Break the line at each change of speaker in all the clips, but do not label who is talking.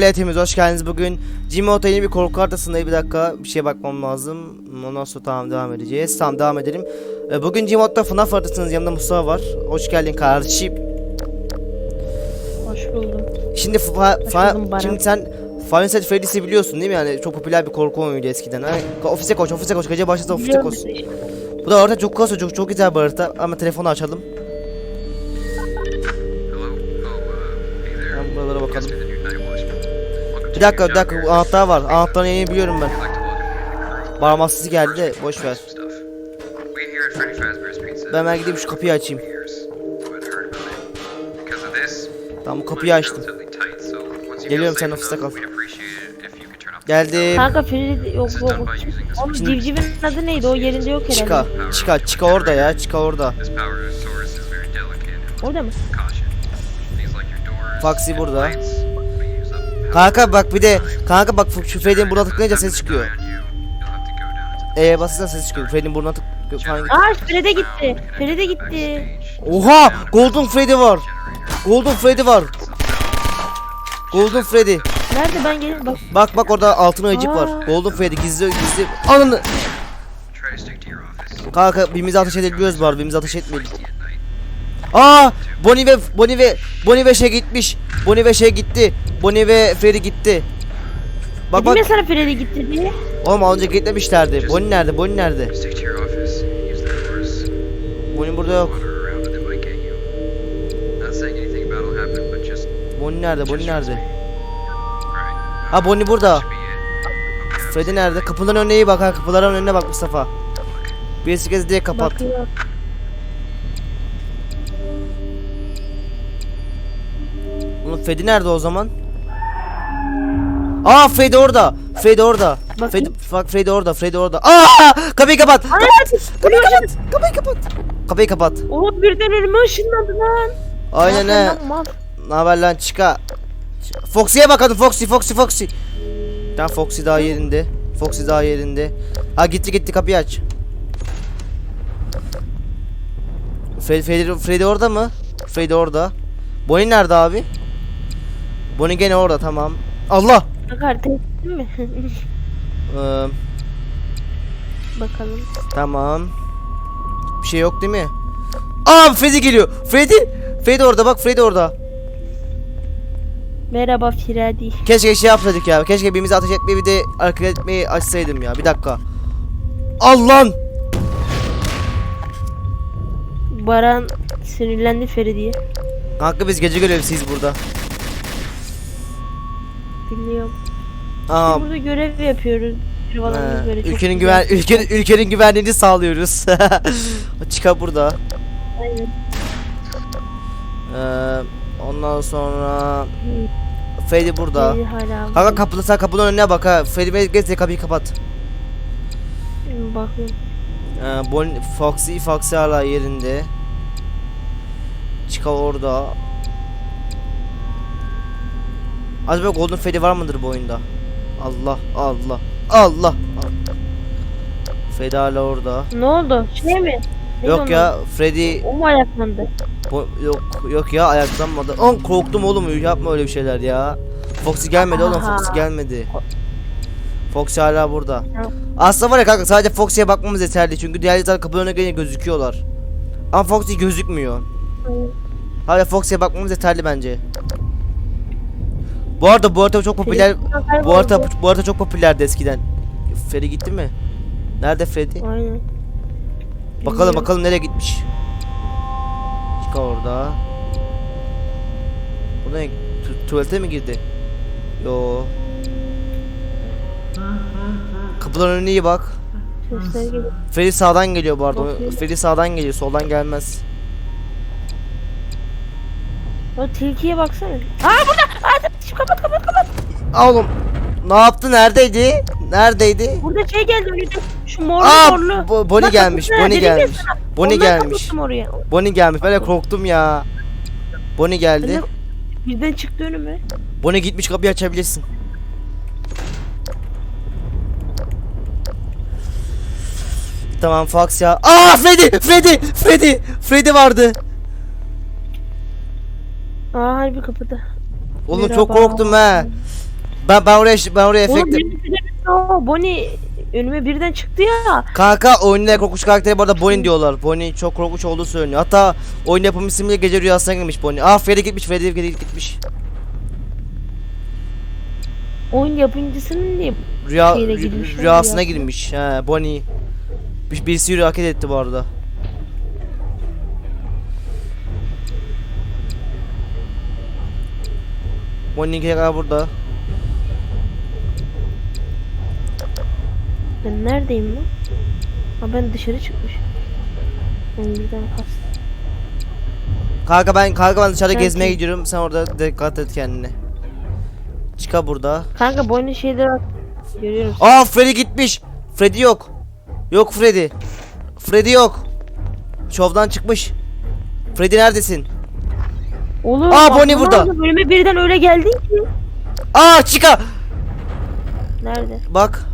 milletimiz hoş geldiniz. Bugün Cimoto yeni bir korku haritasındayım bir dakika bir şeye bakmam lazım. Ondan sonra tamam devam edeceğiz. Tamam devam edelim. Ee, Bugün Cimoto'da FNAF haritasındayız yanımda Mustafa var. Hoş geldin kardeşim.
Hoş buldum.
Şimdi fa- fa-
buldum
şimdi sen Final Set Freddy'si biliyorsun değil mi? Yani çok popüler bir korku oyunuydu eskiden. Ha? Ofise koş ofise koş. Gece başlasın ofise koş.
işte.
Bu da harita çok kasıyor çok, çok güzel bir harita. Ama telefonu açalım. Ben buralara bakalım Bir dakika bir dakika anahtar var anahtarın yerini biliyorum ben Bağırmasız geldi de boş ver. Ben ben gideyim şu kapıyı açayım. Tamam bu kapıyı açtım. Geliyorum, sen ofiste kal. Geldim.
Kanka Freddy yok yok. Oğlum
Şimdi-
civcivin adı neydi? O yerinde yok herhalde.
Çıka. Çıka. Çıka orada ya. Çıka orada.
Orada mı?
Foxy burada. Kanka bak bir de kanka bak şu Freddy'nin burnuna tıklayınca ses çıkıyor. E'ye basınca ses çıkıyor. Freddy'nin burnuna tık falan.
Aa Freddy gitti. Freddy gitti.
Oha! Golden Freddy var. Golden Freddy var. Golden Freddy.
Nerede ben gelin bak.
Bak bak orada altın ayıcık var. Golden Freddy gizli gizli. Ananı. Kanka birbirimize ateş edebiliyoruz bu arada. Birbirimize ateş etmeyelim. Aa! Bonnie ve Bonnie ve Bonnie ve şey gitmiş. Bonnie ve şey gitti. Bonnie ve Freddy gitti. Bak
Dedim
bak.
ya sana Freddy gitti diye.
Oğlum az önce gitmemişlerdi. Bonnie nerede? Bonnie nerede? Bonnie burada yok. Bonnie nerede? Bonnie nerede? Ha Bonnie burada. Freddy nerede? Kapıların önüne iyi bak ha. Kapıların önüne bak Mustafa. Birisi kez diye kapat.
Bakıyor.
Freddy nerede o zaman? Aa Freddy orada. Freddy orada.
Bakayım.
Freddy, bak Freddy orada. Freddy orada. Aa! Kapıyı kapat.
Ana!
Kapıyı kapat. Kapıyı kapat. Kapıyı kapat.
Oğlum birden önüme ışınlandı lan.
Aynen
Ne
he. Ne haber lan çıka. Foxy'ye bakalım Foxy Foxy Foxy. Tamam Foxy daha yerinde. Foxy daha yerinde. Ha gitti gitti kapıyı aç. Freddy, Freddy, Freddy orada mı? Freddy orada. Bonnie nerede abi? Bonnie gene orada tamam. Allah.
Harita ettin mi?
Ee,
Bakalım.
tamam. Bir şey yok değil mi? Aa Freddy geliyor. Freddy. Freddy orada bak Freddy orada.
Merhaba Freddy.
Keşke şey yapsaydık ya. Keşke birbirimize ateş etmeyi bir de hareket etmeyi açsaydım ya. Bir dakika. Allah'ın.
Baran sinirlendi Freddy'ye.
Kanka biz gece görevlisiyiz burada. Aa,
Burada görev yapıyoruz. Böyle çok
ülkenin
güzel.
güven ülkenin ülkenin güvenliğini sağlıyoruz. Çıka burada.
Aynen.
Ee, ondan sonra Freddy burada.
Freddy hala.
Kanka kapıda sen kapının önüne bak ha. Freddy geç kapıyı kapat.
Bakıyorum.
Ee, Bon Foxy Foxy hala yerinde. Chica orada. Acaba Golden Freddy var mıdır bu oyunda? Allah Allah Allah. Freddy hala orada.
Ne oldu? Şey mi? Neydi
yok
onun?
ya Freddy
O mu ayaklandı?
bo- yok yok ya ayaklanmadı. Oğlum korktum oğlum yapma öyle bir şeyler ya. Foxy gelmedi oğlum
Aha.
Foxy gelmedi. Foxy hala burada.
Tamam.
Aslında var ya kanka sadece Foxy'ye bakmamız yeterli çünkü diğer zaten kapının önüne gelince gözüküyorlar. Ama Foxy gözükmüyor. Hala Foxy'ye bakmamız yeterli bence. Bu arada bu arada çok popüler bu arada bu arada çok popülerdi eskiden. Freddy gitti mi? Nerede Freddy?
Aynen.
Bakalım
Bilmiyorum.
bakalım nereye gitmiş. Çık orada. Bu ne? Tu- tuvalete mi girdi? Yo. Kapıların önüne iyi bak.
Sesler geliyor.
Freddy sağdan geliyor bu arada.
Bakayım.
Freddy sağdan geliyor, soldan gelmez.
O tilkiye baksana. Aa burada! Şu kapat kapat kapat.
Oğlum, ne yaptı? Neredeydi? Neredeydi?
Burada şey geldi öyle şu morlu
Aa,
morlu.
Bo- Bonnie gelmiş, Bonnie gelmiş. Bonnie gelmiş. Bonnie gelmiş. Ben de korktum ya. Bonnie geldi.
Birden çıktı önüme.
Bonnie gitmiş kapıyı açabilirsin. Tamam Fox ya. Aa Freddy! Freddy! Freddy! Freddy vardı.
Aa harbi kapıda.
Oğlum çok
Merhaba.
korktum ha. Ben ben oraya ben oraya
Oğlum
efekti.
benim bir de o Bonnie önüme birden çıktı ya.
Kanka oyunun en korkunç karakteri bu arada Bonnie diyorlar. Bonnie çok korkunç olduğu söyleniyor. Hatta oyun yapım ismiyle gece rüyasına girmiş Bonnie. Ah Freddy gitmiş Freddy gitmiş.
Oyun yapımcısının niye
Rüya, rüyasına
rüyasına.
girmiş. He Bonnie. Bir, birisi hareket etti bu arada. Bonnie'ninki kadar burada.
Ben neredeyim lan? Ha ben dışarı çıkmış. Ben birden kastım.
Kanka ben kanka ben dışarıda
Belki.
gezmeye gidiyorum. Sen orada dikkat et kendine. Çıka burada.
Kanka Bonnie şeyleri at- görüyorum.
Aa Freddy gitmiş. Freddy yok. Yok Freddy. Freddy yok. Şovdan çıkmış. Freddy neredesin?
Oğlum
Aa, Bonnie burada.
Önüme birden öyle geldin ki.
Aa çıka.
Nerede?
Bak.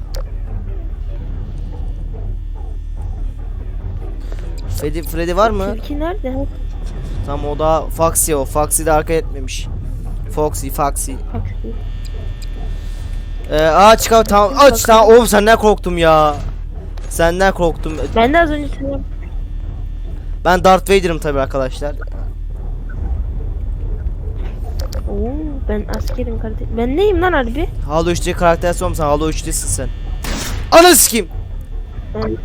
Freddy, Freddy var mı?
Tilki nerede?
Tamam o da Foxy o. Foxy de arka etmemiş. Foxy, Foxy.
bak.
Ee, aa çıkar tamam aç tamam oğlum senden korktum ya. Senden korktum.
Ben de az önce
Ben Darth Vader'ım tabii arkadaşlar.
Oo, ben askerim kardeşim. Ben neyim lan harbi?
Halo 3'te karakter son sen Halo 3'tesin sen. Ananı sikeyim.
Ben,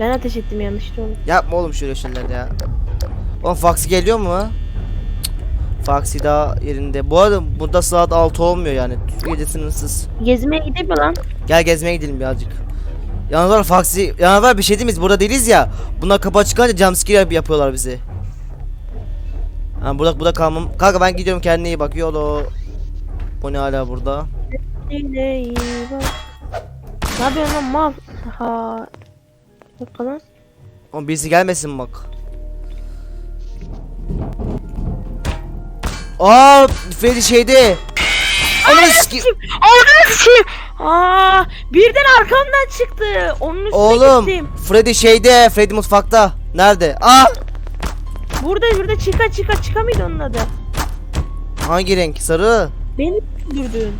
ben ateş ettim yanlışlıkla onu.
Yapma oğlum şöyle şeyler ya. Oğlum Foxy geliyor mu? Foxy daha yerinde. Bu arada burada saat 6 olmuyor yani. Gece sınırsız.
Gezmeye gideyim mi lan?
Gel gezmeye gidelim birazcık. Yalnız var Foxy, yalnız var bir şey değil mi? Biz burada değiliz ya. Bunlar kapı açıklanınca jumpscare yap- yapıyorlar bizi. Ha burada burada kalmam. Kanka ben gidiyorum kendine iyi bak. Yolo. Bu ne hala burada?
Neyle iyi bak. Ne yapıyorsun lan mal? Ha. Lan.
Oğlum birisi gelmesin bak. Aa, Freddy şeyde. Ananı sikeyim.
Ananı sikeyim. Aa, birden arkamdan çıktı. Onun üstüne
Oğlum,
gittim.
Freddy şeyde. Freddy mutfakta. Nerede? Aa!
Burada burada çıka çıka çıka mıydı onun adı?
Hangi renk? Sarı.
Beni öldürdün.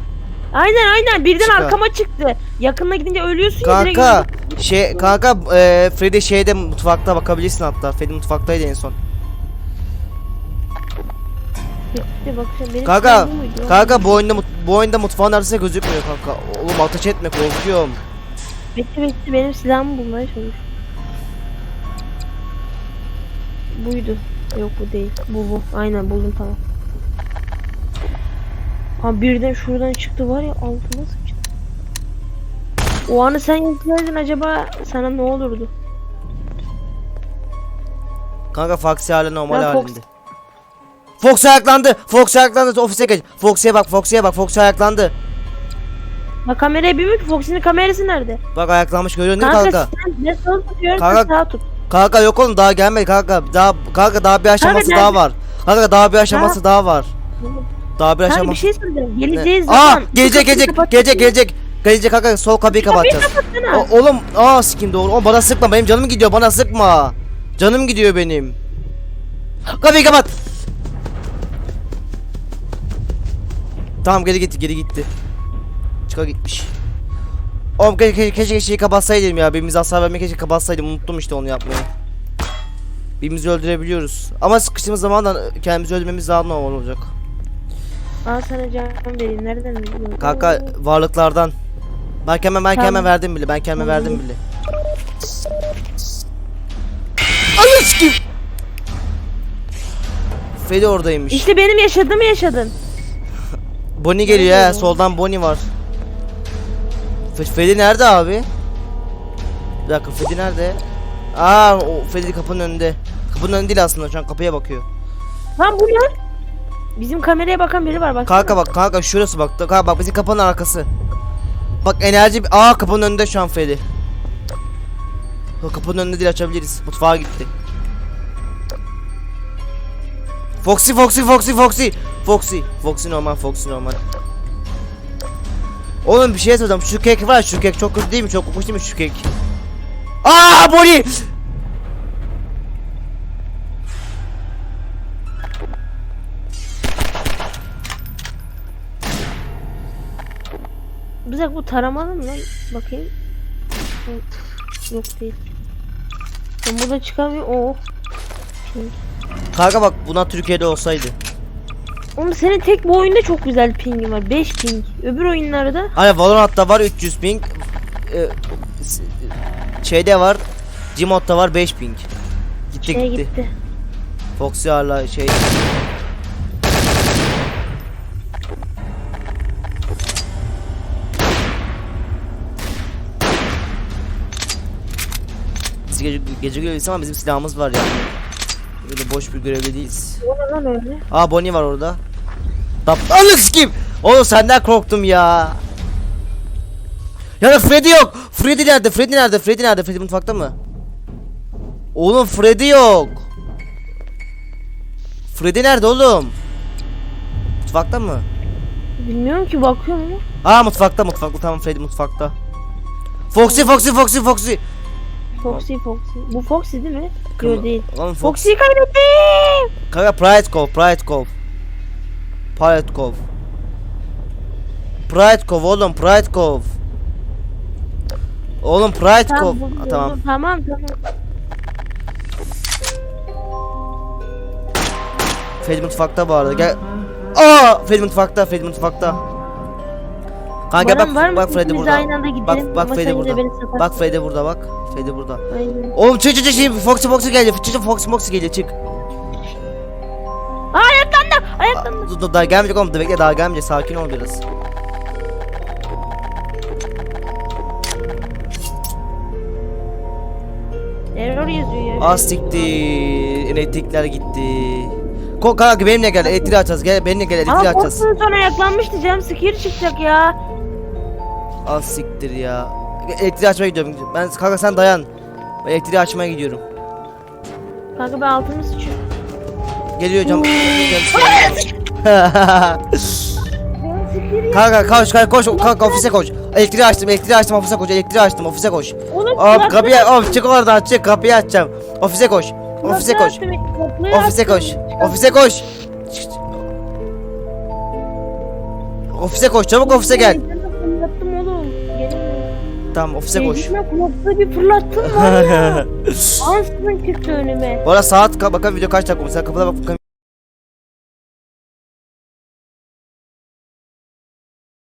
Aynen aynen birden
Çıka.
arkama çıktı. Yakına gidince ölüyorsun ya direkt.
Kanka, şey kanka e, Freddy şeyde mutfakta bakabilirsin hatta. Freddy mutfaktaydı en son.
Bekle bakacağım. Benim
Kanka,
silahım mıydı
kanka bu oyunda mut- bu oyunda mutfağın arasında gözükmüyor kanka. Oğlum ateş etme korkuyorum.
Bekle bekle benim silahımı bulmaya çalış. Buydu. Yok bu değil. Bu bu. Aynen buldum tamam. Ha birden şuradan çıktı var ya altıma sıçtı. O anı sen yapsaydın acaba sana ne olurdu?
Kanka Foxy hala normal
Fox-
halinde. Fox ayaklandı. Fox ayaklandı. Ofise geç. Foxy'ye bak. Foxy'ye bak. Foxy ayaklandı.
Bak kameraya bir ki Fox'un kamerası nerede?
Bak ayaklanmış görüyorsun değil mi
Kanka,
kanka?
sen ne sol tutuyorsun
Kanka-
sağ tut.
Kanka yok oğlum daha gelmedi kanka. Daha kanka daha bir aşaması
Kanka,
daha var. Kanka daha bir aşaması daha var. Daha bir
Kanka bir
aşaması.
şey.
Ne?
Geleceğiz
Aa
zaman.
gelecek gelecek gelecek gelecek. Gelecek kanka sol kapıyı kapatacağız. O, oğlum aa sikim doğru. Oğlum bana sıkma benim canım gidiyor bana sıkma. Canım gidiyor benim. Kapıyı kapat. Tamam geri gitti geri gitti. Çıka gitmiş. Oğlum keşke, keşke, keşke şeyi kapatsaydım ya. Birbirimize hasar vermeyi keşke kapatsaydım. Unuttum işte onu yapmayı. Birbirimizi öldürebiliyoruz. Ama sıkıştığımız zaman da kendimizi öldürmemiz daha normal olacak.
Al sana can vereyim. Nereden biliyorsun?
Kanka varlıklardan. Ben kendime ben kendime
Tamam.
verdim bile. Ben kendime
Tamam.
verdim bile. Anı sikeyim. Feli oradaymış.
İşte benim yaşadığımı yaşadın.
Bonnie geliyor ha. Soldan Bonnie var. Fe- Feli nerede abi? Bir dakika Feli nerede? Aa o Feli kapının önünde. Kapının önünde değil aslında şu an kapıya bakıyor.
Lan bu ne? Bizim kameraya bakan biri var bak.
Kanka bak kanka şurası bak. Kanka bak bizim kapının arkası. Bak enerji aa kapının önünde şu an Feli. O kapının önünde değil açabiliriz. Mutfağa gitti. Foxy Foxy Foxy Foxy Foxy Foxy normal Foxy normal Oğlum bir şey söyleyeceğim şu kek var şu kek çok kötü değil mi çok kokmuş değil mi şu kek Aa Bonnie
Bir dakika bu taramalı mı lan? Bakayım. Yok, değil. Ben burada çıkamıyor. Oh. Pink.
Kanka bak buna Türkiye'de olsaydı.
Oğlum senin tek bu oyunda çok güzel pingin var. 5 ping. Öbür oyunlarda
Hani Valorant'ta var 300 ping. Ee, s- şeyde var. Gmod'da var 5 ping. Gitti
şeye
gitti.
gitti.
Foxy hala şey. Biz gece, gece görevlisi ama bizim silahımız var yani. Böyle boş bir görevli değiliz.
O ne lan öyle?
Aa Bonnie var orada. Tap Anlık kim? Oğlum senden korktum ya. Ya Freddy yok. Freddy nerede? Freddy nerede? Freddy nerede? Freddy mutfakta mı? Oğlum Freddy yok. Freddy nerede oğlum? Mutfakta mı?
Bilmiyorum ki bakıyorum ama.
Aa mutfakta mutfakta tamam Freddy mutfakta. Foxy Foxy Foxy Foxy.
Foxy Foxy. Bu Foxy değil mi?
Kırmızı-
Yok değil.
Oğlum Fox.
Foxy'yi kaybettim.
Kanka Pride Cove Pride Cove. Pride Cove. Pride Cove oğlum Pride Cove. Oğlum Pride
Tamam,
Cove. Ha, tamam.
Tamam tamam.
Freddy mutfakta bu arada. Gel. Aa! Freddy mutfakta. Freddy mutfakta. Kanka
Baran, var
bak bak
mısın?
Freddy
İkimiz
burada.
aynı anda gidelim.
Bak bak
Ama
Freddy
sen
burada.
beni satarsın.
Bak Freddy burada bak. Freddy burada.
Aynen.
Oğlum çık çık çık şimdi Foxy Foxy geliyor. Çık çık Foxy Foxy geliyor çık.
Aa ayaklandı. Ayaklandı.
Dur dur daha gelmeyecek oğlum. Dur bekle daha gelmeyecek. Sakin ol biraz.
Error yazıyor ya.
Az siktir. Elektrikler gitti. Ko kanka benimle gel. Elektriği açacağız. Gel benimle gel. Elektriği
Ama
açacağız.
Foxy'nin sonra ayaklanmıştı canım. Skir çıkacak ya.
Az siktir ya. Elektriği açmaya gidiyorum. Ben kanka sen dayan. Ben elektriği açmaya gidiyorum.
Kanka ben altımı sıçıyorum.
Geliyor cam. Kanka koş koş koş kanka ofise koş. Elektriği açtım. Elektriği açtım ofise koş. Elektriği açtım ofise koş.
Kulaklığı-
kapıyı hop çık oradan çık kapıyı açacağım. Ofise koş. Ofise koş. Ofise koş. Ofise koş. Ofise koş çabuk ofise gel. Tamam ofise koş.
Gelişme kulaklığı bir fırlattım var ya. Ansızın çıktı önüme.
Bu arada saat ka- bakalım video kaç dakika olmuş. Sen kapıda bak bakalım.